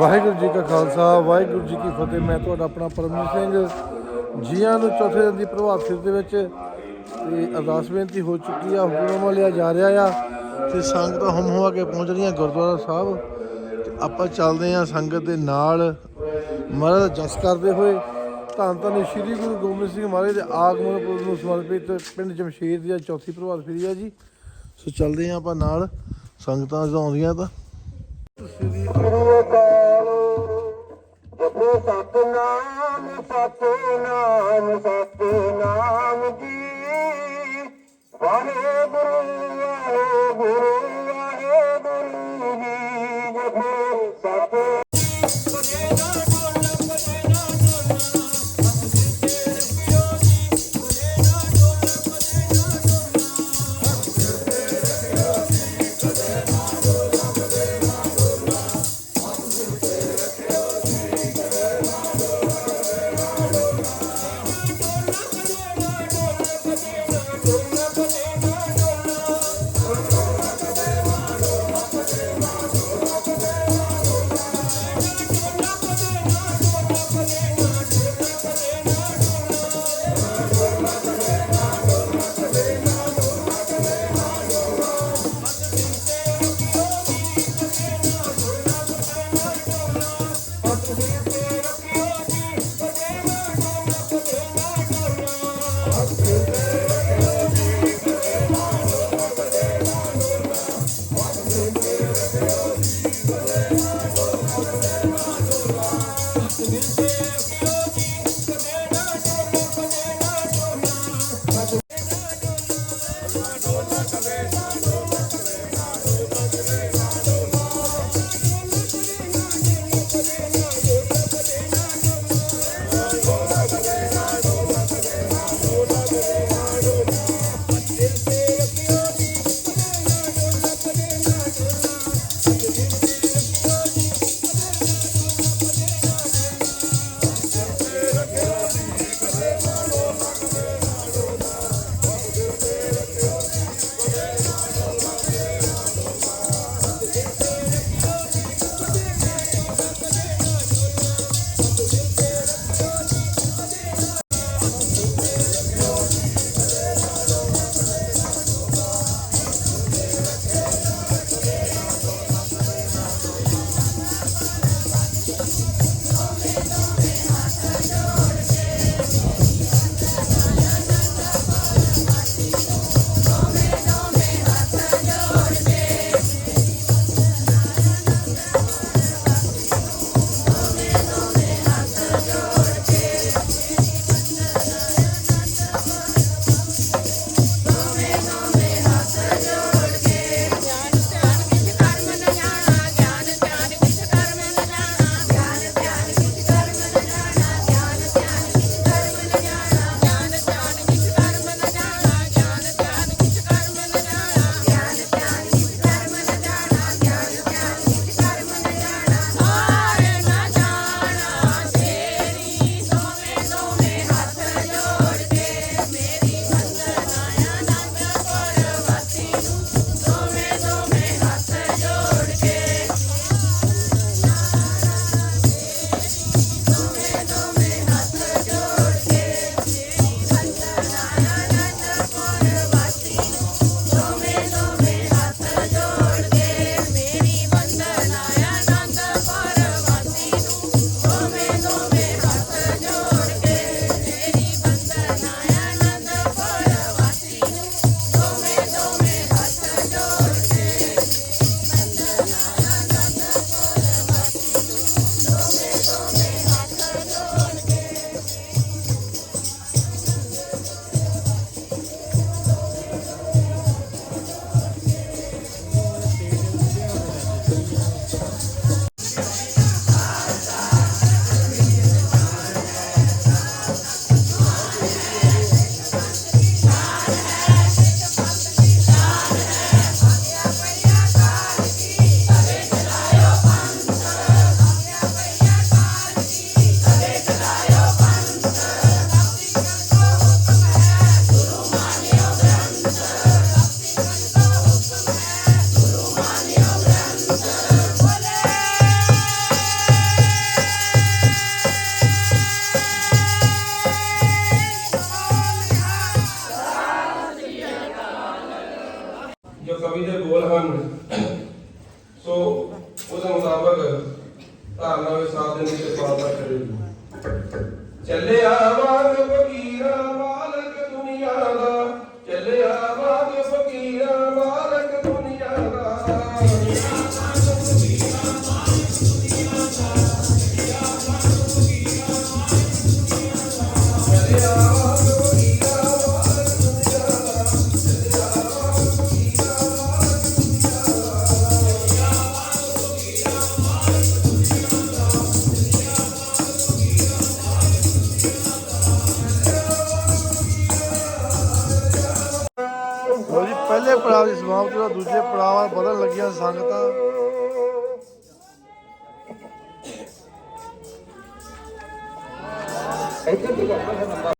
ਵਾਹਿਗੁਰੂ ਜੀ ਕਾ ਖਾਲਸਾ, ਵਾਹਿਗੁਰੂ ਜੀ ਕੀ ਫਤਿਹ। ਮੈਂ ਤੁਹਾਡਾ ਆਪਣਾ ਪਰਮਜੀਤ ਸਿੰਘ, ਜੀਆਂ ਨੂੰ ਚੌਥੇ ਦਿਨ ਦੀ ਪ੍ਰਭਾਤ ਫਿਰ ਦੇ ਵਿੱਚ ਤੇ ਅਰਦਾਸ ਬੇਨਤੀ ਹੋ ਚੁੱਕੀ ਆ, ਹੁਕਮ ਲਿਆ ਜਾ ਰਿਹਾ ਆ ਤੇ ਸੰਗਤਾਂ ਹਮ ਹੋ ਕੇ ਪਹੁੰਚ ਰਹੀਆਂ ਗੁਰਦੁਆਰਾ ਸਾਹਿਬ। ਤੇ ਆਪਾਂ ਚੱਲਦੇ ਆ ਸੰਗਤ ਦੇ ਨਾਲ। ਮਹਾਰਾਜ ਦਾ ਜਸ ਕਰਦੇ ਹੋਏ ਧੰਨ ਧੰਨ ਸ੍ਰੀ ਗੁਰੂ ਗੋਬਿੰਦ ਸਿੰਘ ਮਹਾਰਾਜ ਦੇ ਆਗਮਨ ਪੁਰਬ ਨੂੰ ਸਮਰਪਿਤ ਪਿੰਡ ਜਮਸ਼ੇਰ ਦੀ ਚੌਥੀ ਪ੍ਰਭਾਤ ਫੇਰੀ ਆ ਜੀ। ਸੋ ਚੱਲਦੇ ਆ ਆਪਾਂ ਨਾਲ, ਸੰਗਤਾਂ ਜਦੋਂ ਆਉਂਦੀਆਂ ਤਾਂ। ਸ੍ਰੀ ਅਕਾਲ ਜਪੋ ਸਤਨਾਮ ਸਤਨਾਮ ਸਤਨਾਮ ਜੀ। ਵਾਹਿਗੁਰੂ ਵਾਹਿਗੁਰੂ ਵਾਹਿਗੁਰੂ। ਜੋ ਕਵੀ ਦੇ ਬੋਲ ਹਨ, ਸੋ ਉਹਦੇ ਮੁਤਾਬਕ ਧਾਰਨਾ ਵਿੱਚ ਸਾਥ ਦੇਣ ਦੀ ਕਰੇ ਚੱਲਿਆ ਵਾਂਗ ਵਕੀਰਾ thấy thức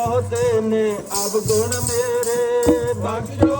ਬਹੁਤੇ ਨੇ ਅਬ ਗੁਣ ਮੇਰੇ ਬਖਸ਼ੋ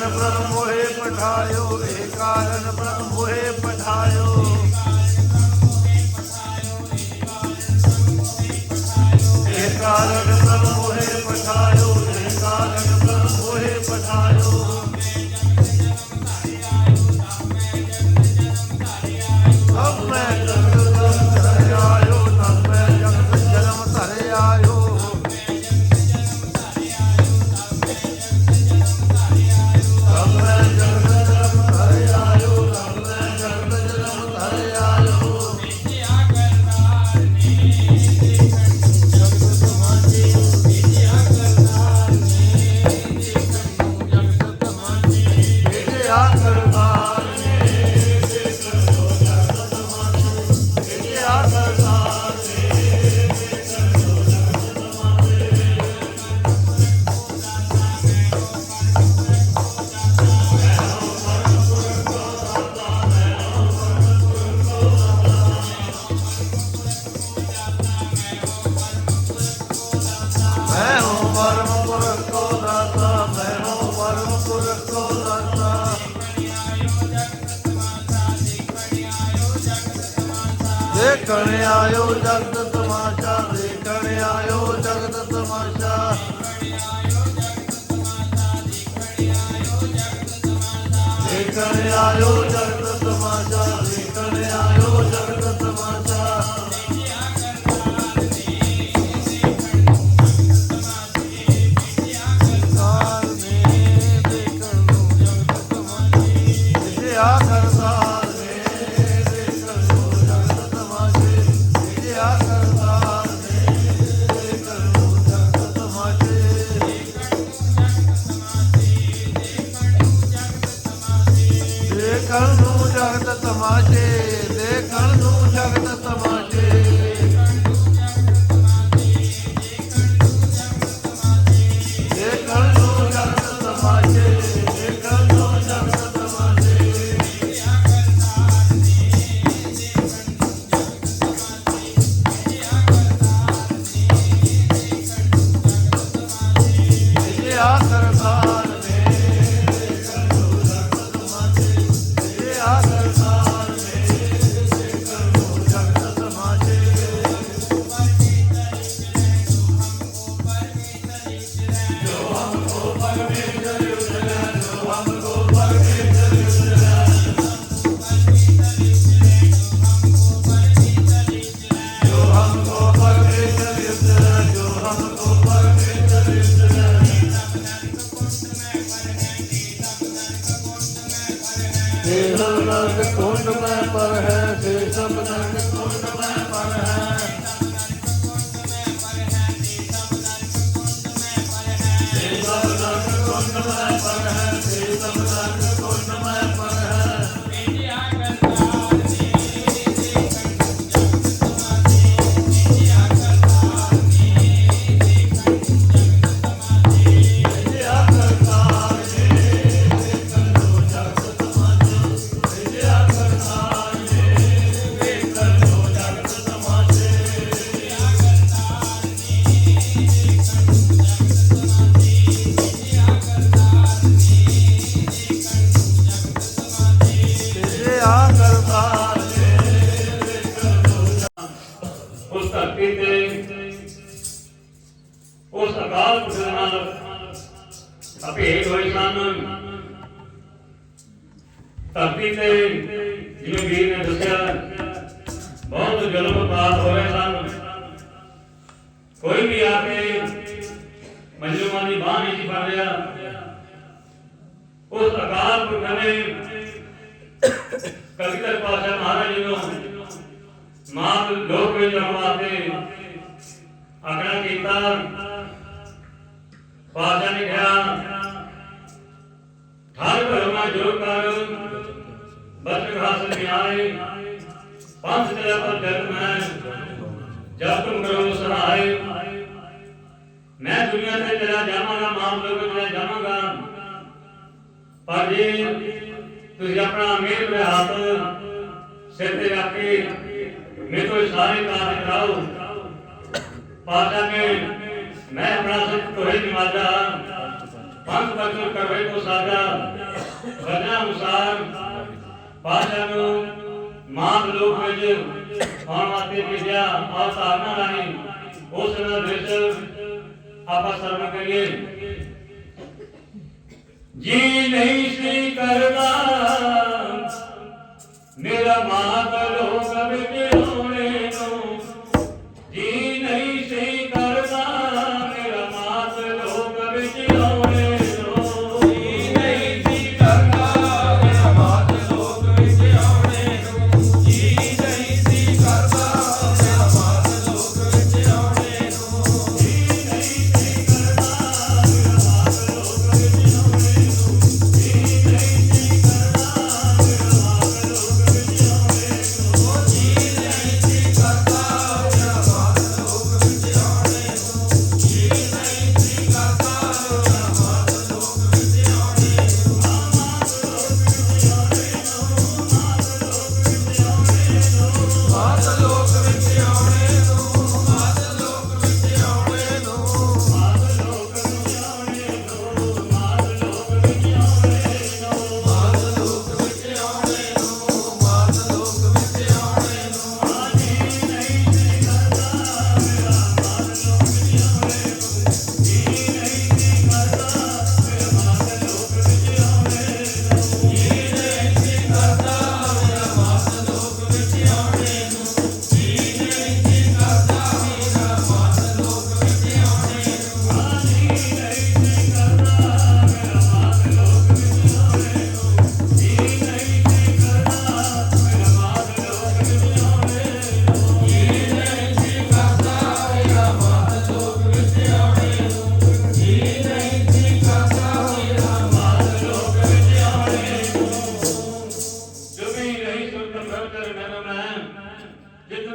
ਪਠਾਇਓ ਏ ਕਾਰਨ ਬ੍ਰਹਮ ਹੋਏ ਪਠਾਇਓ। ਦੇਖਣ ਆਇਓ ਜਗਤ ਤਮਾਸ਼ਾ ਦੇਖਣ ਆਇਓ ਜਗਤ ਤਮਾਸ਼ਾ। ਦੇਖਣ ਆਇਓ ਜਗਤ ਕਰਨਾ ਜੋ ਕਰ, ਬਚਨ ਹਾਸਲ ਨਿਆਏ ਪੰਜ ਤੇਰਾ ਪਰ ਜਨਮ ਹੈ ਜਬ ਤੁਮ ਕਰੋ ਸਹਾਇ ਮੈਂ ਦੁਨੀਆ ਤੇ ਚਲਾ ਜਾਵਾਂਗਾ ਮਾਮ ਲੋਕ ਚਲਾ ਜਾਵਾਂਗਾ। ਪਰ ਜੇ ਤੁਸੀਂ ਆਪਣਾ ਮੇਰ ਦੇ ਹੱਥ ਸਿਰ ਤੇ ਰੱਖ ਕੇ ਤੋਂ ਸਾਰੇ ਕਾਰਜ ਕਰਾਓ ਪਾਤਾ ਨੇ मैं अपना सब तोहे निवाजा पंथ बचन करवे को साजा ਵਰਨਾ ਅਨੁਸਾਰ ਬਾਦਸ਼ਾਹ ਨੂੰ ਮਾਨ ਲੋਕ ਵਿੱਚ ਆਉਣ ਵਾਸਤੇ ਭੇਜਿਆ ਆ ਸਾਰਨਾ ਰਾਹੀਂ ਉਸ ਨਾਲ ਵਿੱਚ ਆਪਾਂ ਸਰਵ ਕਰੀਏ। ਜੀ ਨਹੀਂ ਸੀ ਕਰਦਾ, ਮੇਰਾ ਮਾਤ ਲੋਕ ਵਿੱਚ ਹੋਣੇ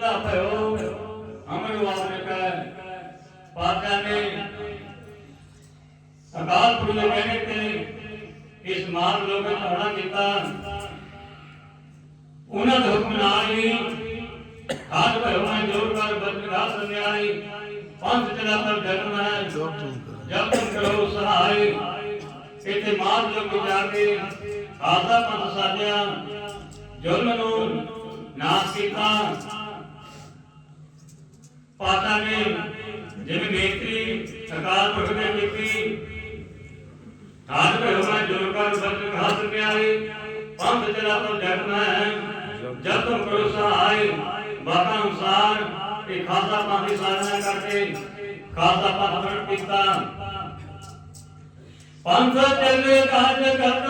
ਦਾ ਭਇਓ ਅਮਰ ਵਾਸਕਾ ਪਾਤਸ਼ਾਹ ਨੇ ਅਕਾਲ ਪੁਰਖ ਦੇ ਕਹਿਣੇ ਤੇ ਇਸ ਮਾਨ ਲੋਕਾਂ ਦਾ ਹੜਾ ਕੀਤਾ। ਉਹਨਾਂ ਦੇ ਹੁਕਮ ਨਾਲ ਹੀ ਆਜ ਭਗਵਾਨ ਜੋਰ ਕਰ ਬਦਨਾਸ ਸੰਧਿਆਈ ਪੰਥ ਚਲਾ ਪਰ ਜਨਮ ਹੈ। ਜਬ ਤੁਮ ਕਰੋ ਸਹਾਈ। ਇਤੇ ਮਾਨ ਲੋਕ ਵਿਚਾਰ ਕੇ ਆਦਾ ਪੰਥ ਸਾਜਿਆ। ਜੁਲਮ ਨੂੰ ਨਾਸ ਕੀਤਾ। ਪਾਤਾ ਨੇ, ਜਿਵੇਂ ਨੇਤਰੀ ਅਕਾਲ ਪੁਰਖ ਕੀਤੀ ਹਾਥ ਭਰਵਾਂ ਜੋਰ ਕਰ ਬਚਨ ਘਾਸ ਨਿਆਈ ਪੰਥ ਚਲਾ ਪਰ ਜਨਮ ਹੈ ਜਬ ਤੁਮ ਕਰੋ ਸਹਾਈ ਬਾਤਾਂ ਅਨੁਸਾਰ ਇਹ ਖਾਲਸਾ ਪੰਥ ਦੀ ਸਾਜਨਾ ਕਰਕੇ ਖਾਲਸਾ ਪੰਥ ਬਣ ਕੀਤਾ। ਪੰਥ ਚੱਲੇ ਕਾਜ ਕਰਤ